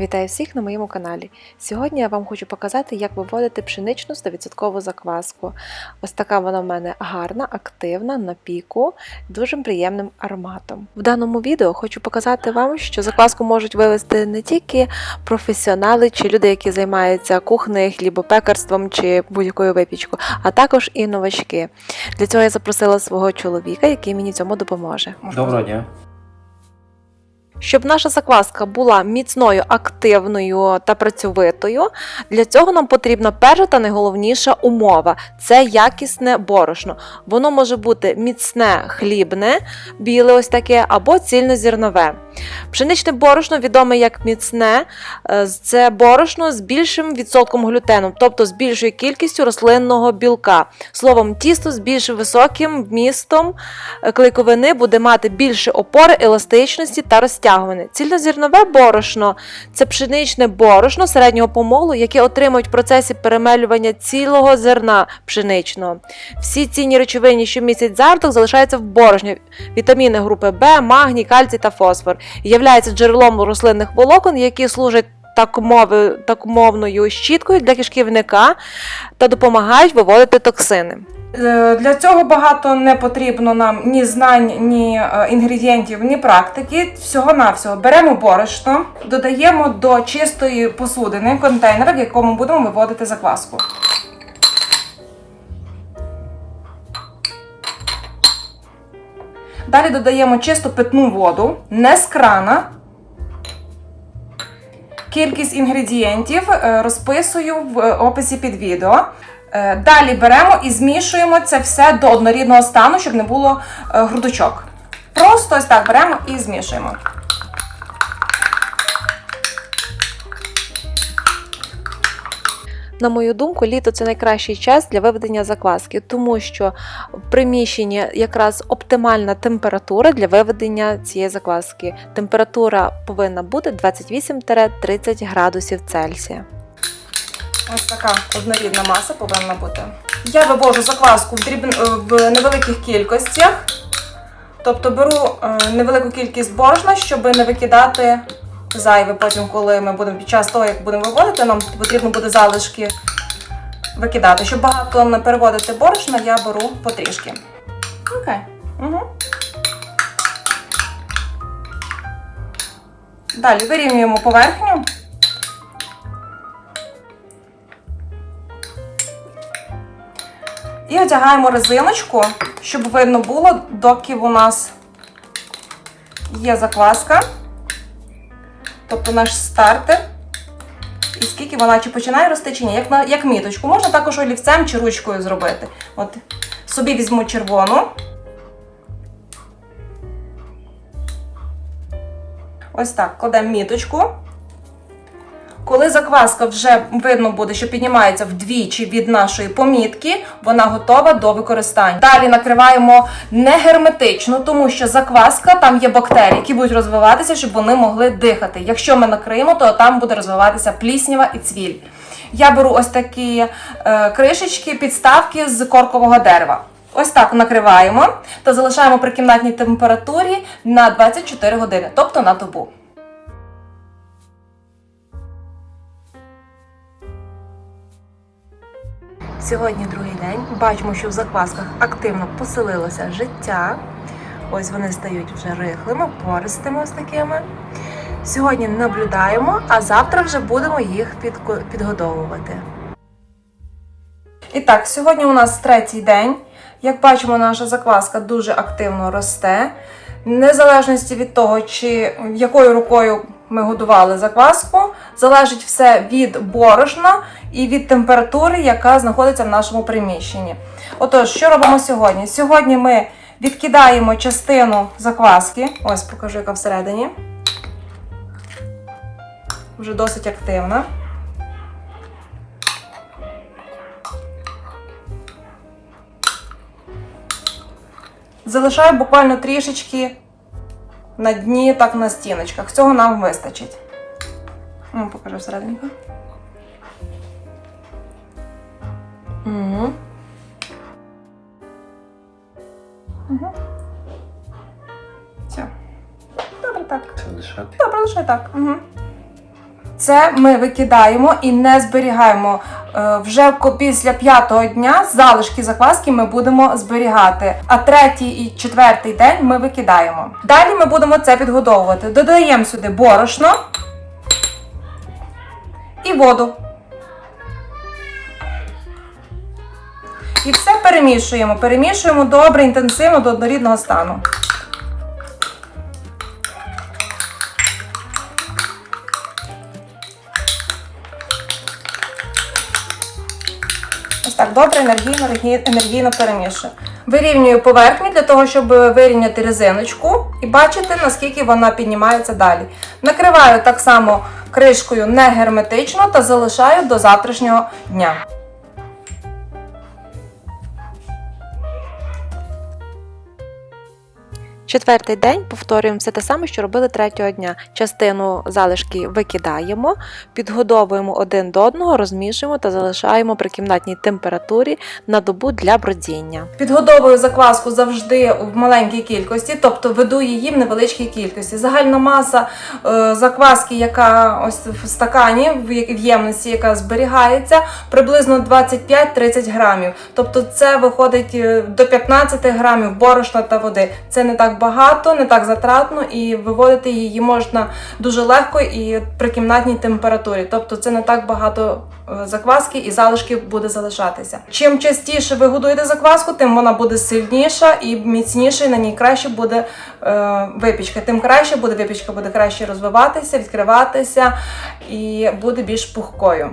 Вітаю всіх на моєму каналі. Сьогодні я вам хочу показати, як виводити пшеничну 100% закваску. Ось така вона в мене гарна, активна, на піку, дуже приємним ароматом. В даному відео хочу показати вам, що закваску можуть вивести не тільки професіонали чи люди, які займаються кухнею, хлібопекарством чи будь-якою випічкою, а також і новачки. Для цього я запросила свого чоловіка, який мені цьому допоможе. Доброго дня. Щоб наша закваска була міцною, активною та працьовитою, для цього нам потрібна перша та найголовніша умова це якісне борошно. Воно може бути міцне хлібне, біле ось таке, або цільнозірнове. Пшеничне борошно відоме як міцне, е, це борошно з більшим відсотком глютену, тобто з більшою кількістю рослинного білка. Словом, тісто з більш високим вмістом е, клейковини буде мати більше опори, еластичності та розтягування. Цільнозірнове борошно це пшеничне борошно середнього помолу, яке отримують в процесі перемелювання цілого зерна пшеничного. Всі цінні речовини, що містять зародок, залишаються в борошні. Вітаміни групи В, магній, кальцій та фосфор. Являються джерелом рослинних волокон, які служать так, мови, так мовною щіткою для кишківника та допомагають виводити токсини. Е, Для цього багато не потрібно нам ні знань, ні е, інгредієнтів, ні практики. Всього-навсього беремо борошно, додаємо до чистої посудини контейнера, в якому будемо виводити закваску. Далі додаємо чисту питну воду, не з крана. Кількість інгредієнтів е, розписую в описі під відео. Е, Далі беремо і змішуємо це все до однорідного стану, щоб не було е, грудочок. Просто ось так беремо і змішуємо. На мою думку, літо це найкращий час для виведення закваски, тому що в приміщенні якраз оптимальна температура для виведення цієї закваски. Температура повинна бути 28-30 градусів Цельсія. Ось така однорідна маса повинна бути. Я вивожу закваску в, дріб... е, в невеликих кількостях. Тобто беру е, невелику кількість борошна, щоб не викидати зайве потім, коли ми будемо під час того, як будемо виводити, нам потрібно буде залишки викидати. Щоб багато не переводити борошна, я беру потрішки. Окей. Угу. Далі вирівнюємо поверхню. І одягаємо резиночку, щоб видно було, доки у нас є закваска, тобто наш стартер. І скільки вона чи починає рости, чи ні, як, на, як міточку. Можна також олівцем чи ручкою зробити. От собі візьму червону. Ось так, кладемо міточку. Коли закваска вже видно буде, що піднімається вдвічі від нашої помітки, вона готова до використання. Далі накриваємо не герметично, тому що закваска там є бактерії, які будуть розвиватися, щоб вони могли дихати. Якщо ми накриємо, то там буде розвиватися пліснява і цвіль. Я беру ось такі е, кришечки, підставки з коркового дерева. Ось так накриваємо та залишаємо при кімнатній температурі на 24 години, тобто на добу. Сьогодні другий день. Бачимо, що в заквасках активно поселилося життя. Ось вони стають вже рихлими, пористими ось такими. Сьогодні наблюдаємо, а завтра вже будемо їх підгодовувати. І так, сьогодні у нас третій день. Як бачимо, наша закваска дуже активно росте. Незалежності від того, чи якою рукою ми годували закваску, залежить все від борошна і від температури, яка знаходиться в нашому приміщенні. Отож, що робимо сьогодні? Сьогодні ми відкидаємо частину закваски. Ось покажу, яка всередині. Вже досить активна. Залишаю буквально трішечки на дні, так на стіночках. Цього нам вистачить. Ну, покажу всерединку. Угу. Угу. Все. Добре так. Це лишати. Добре, лише так. Угу. Це ми викидаємо і не зберігаємо. Е, Вже після п'ятого дня залишки закваски ми будемо зберігати, а третій і четвертий день ми викидаємо. Далі ми будемо це підгодовувати. Додаємо сюди борошно і воду. І все перемішуємо. Перемішуємо добре, інтенсивно до однорідного стану. Так добре, енергійно, енергійно перемішую. Вирівнюю поверхню для того, щоб вирівняти резиночку і бачити, наскільки вона піднімається далі. Накриваю так само кришкою не герметично та залишаю до завтрашнього дня. Четвертий день повторюємо все те саме, що робили третього дня. Частину залишки викидаємо, підгодовуємо один до одного, розмішуємо та залишаємо при кімнатній температурі на добу для бродіння. Підгодовую закваску завжди в маленькій кількості, тобто веду її в невеличкій кількості. Загальна маса е, закваски, яка ось в стакані, в ємності, яка зберігається, приблизно 25-30 грамів. Тобто це виходить е, до 15 грамів борошна та води. Це не так багато, не так затратно, і виводити її можна дуже легко і при кімнатній температурі. Тобто це не так багато е, закваски і залишків буде залишатися. Чим частіше ви годуєте закваску, тим вона буде сильніша і міцніша, і на ній краще буде е, випічка. Тим краще буде випічка, буде краще розвиватися, відкриватися і буде більш пухкою.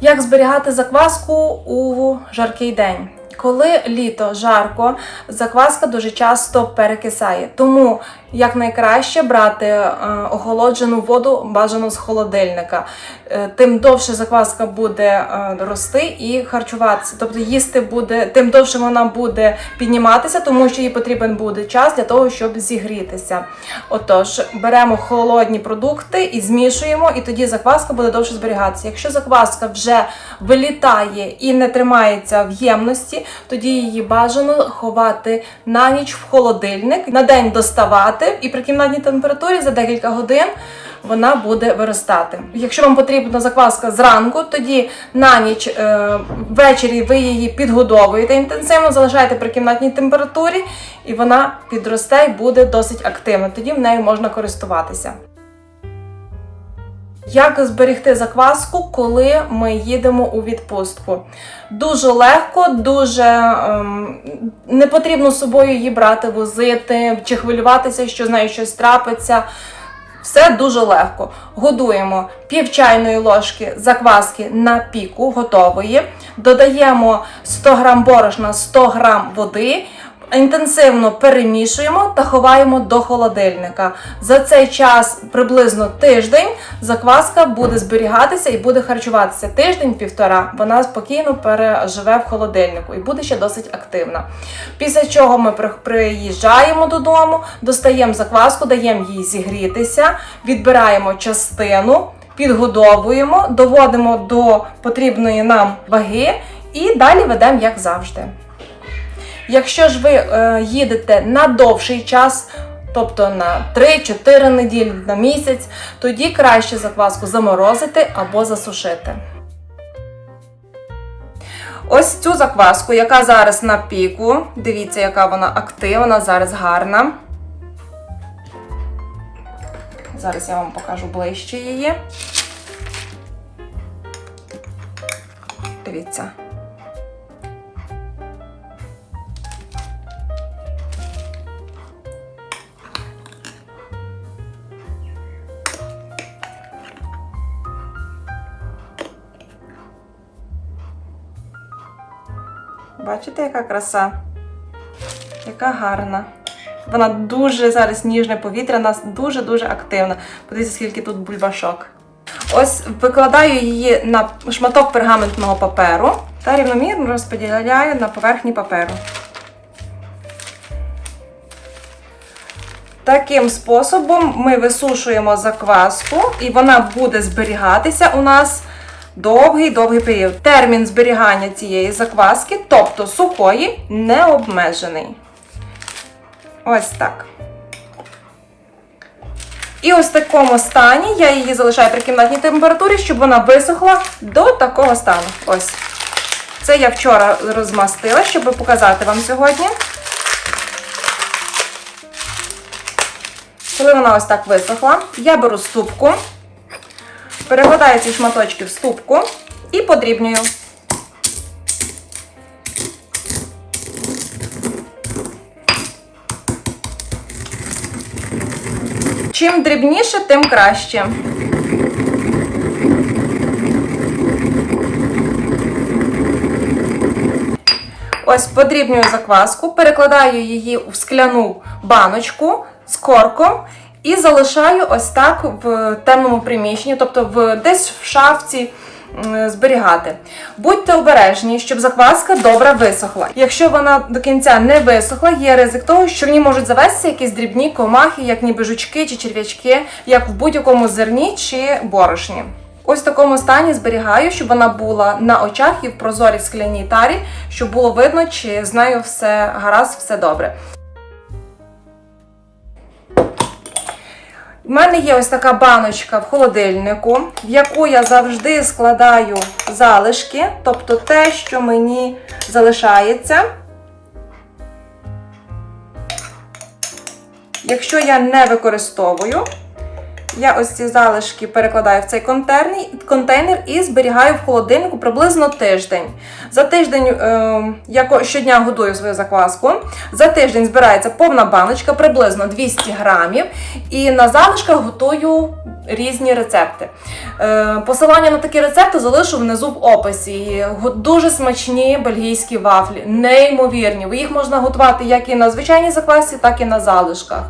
Як зберігати закваску у жаркий день? Коли літо жарко, закваска дуже часто перекисає. Тому як найкраще брати е, охолоджену воду бажано з холодильника. Е, тим довше закваска буде е, рости і харчуватися. Тобто їсти буде, тим довше вона буде підніматися, тому що їй потрібен буде час для того, щоб зігрітися. Отож, беремо холодні продукти і змішуємо, і тоді закваска буде довше зберігатися. Якщо закваска вже вилітає і не тримається в ємності, тоді її бажано ховати на ніч в холодильник, на день доставати, і при кімнатній температурі за декілька годин вона буде виростати. Якщо вам потрібна закваска зранку, тоді на ніч е, ввечері ви її підгодовуєте інтенсивно, залишаєте при кімнатній температурі, і вона підросте і буде досить активна. Тоді в нею можна користуватися. Як зберегти закваску, коли ми їдемо у відпустку? Дуже легко, дуже ем, не потрібно з собою її брати, возити чи хвилюватися, що з нею щось трапиться. Все дуже легко. Годуємо пів чайної ложки закваски на піку готової. Додаємо 100 г борошна, 100 г води. Інтенсивно перемішуємо та ховаємо до холодильника. За цей час приблизно тиждень закваска буде зберігатися і буде харчуватися тиждень-півтора. Вона спокійно переживе в холодильнику і буде ще досить активна. Після чого ми приїжджаємо додому, достаємо закваску, даємо їй зігрітися, відбираємо частину, підгодовуємо, доводимо до потрібної нам ваги і далі ведемо як завжди. Якщо ж ви е, їдете на довший час, тобто на 3-4 неділі на місяць, тоді краще закваску заморозити або засушити. Ось цю закваску, яка зараз на піку. Дивіться, яка вона активна, зараз гарна. Зараз я вам покажу ближче її. Дивіться. Бачите, яка краса? Яка гарна. Вона дуже зараз ніжне повітря, нас дуже-дуже активна. Подивіться, скільки тут бульбашок. Ось викладаю її на шматок пергаментного паперу та рівномірно розподіляю на поверхні паперу. Таким способом ми висушуємо закваску, і вона буде зберігатися у нас довгий-довгий період. Термін зберігання цієї закваски, тобто сухої, не обмежений. Ось так. І ось в такому стані я її залишаю при кімнатній температурі, щоб вона висохла до такого стану. Ось. Це я вчора розмастила, щоб показати вам сьогодні. Коли вона ось так висохла, я беру ступку, перекладаю ці шматочки в ступку і подрібнюю. Чим дрібніше, тим краще. Ось подрібнюю закваску, перекладаю її в скляну баночку з корком і залишаю ось так в темному приміщенні, тобто в, десь в шафці зберігати. Будьте обережні, щоб закваска добре висохла. Якщо вона до кінця не висохла, є ризик того, що в ній можуть завестися якісь дрібні комахи, як ніби жучки чи черв'ячки, як в будь-якому зерні чи борошні. Ось в такому стані зберігаю, щоб вона була на очах і в прозорій скляній тарі, щоб було видно, чи з нею все гаразд, все добре. У мене є ось така баночка в холодильнику, в яку я завжди складаю залишки, тобто те, що мені залишається. Якщо я не використовую, я ось ці залишки перекладаю в цей контейнер, і зберігаю в холодильнику приблизно тиждень. За тиждень е, я щодня годую свою закваску. За тиждень збирається повна баночка, приблизно 200 грамів. І на залишках готую різні рецепти. Е, посилання на такі рецепти залишу внизу в описі. Дуже смачні бельгійські вафлі, неймовірні. Їх можна готувати як і на звичайній заквасці, так і на залишках.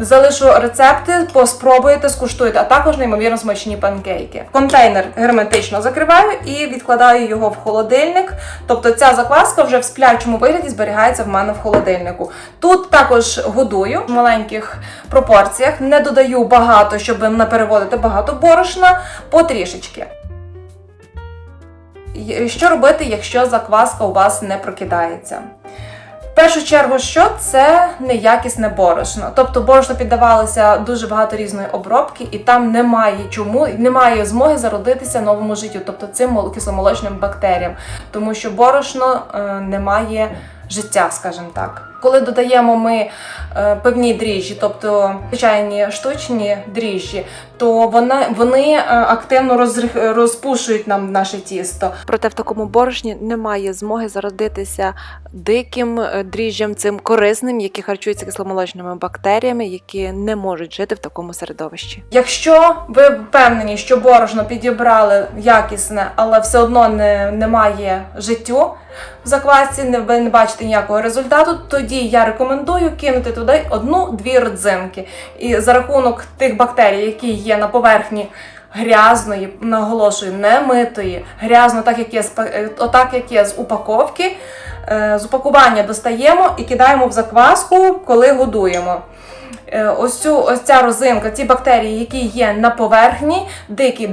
Залишу рецепти, поспробуєте, скуштуєте, а також неймовірно смачні панкейки. Контейнер герметично закриваю і відкладаю його в холодильник. Тобто ця закваска вже в сплячому вигляді зберігається в мене в холодильнику. Тут також годую в маленьких пропорціях, не додаю багато, щоб не переводити багато борошна, потрішечки. Що робити, якщо закваска у вас не прокидається? Першу чергу, що це неякісне борошно. Тобто борошно піддавалося дуже багато різної обробки, і там немає чому, немає змоги зародитися новому життю, тобто цим мол- кисломолочним бактеріям, тому що борошно е, не має життя, скажімо так. Коли додаємо ми е, певні дріжджі, тобто звичайні штучні дріжджі, то вона, вони е, активно розрих- розпушують нам наше тісто. Проте в такому борошні немає змоги зародитися диким е, дріжджям, цим корисним, які харчуються кисломолочними бактеріями, які не можуть жити в такому середовищі. Якщо ви впевнені, що борошно підібрали якісне, але все одно не, немає життю в заквасці, не, ви не бачите ніякого результату, тоді я рекомендую кинути туди одну-дві родзинки. І за рахунок тих бактерій, які є на поверхні грязної, наголошую, не митої, грязно, так як є, е, отак як є з упаковки, е, з упакування достаємо і кидаємо в закваску, коли годуємо. Е, Ось цю ось ця розинка, ці бактерії, які є на поверхні, дикі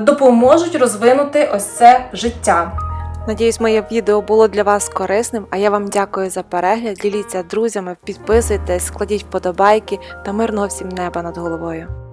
допоможуть розвинути ось це життя. Надіюсь, моє відео було для вас корисним. А я вам дякую за перегляд. Діліться друзями, підписуйтесь, складіть вподобайки та мирного всім неба над головою.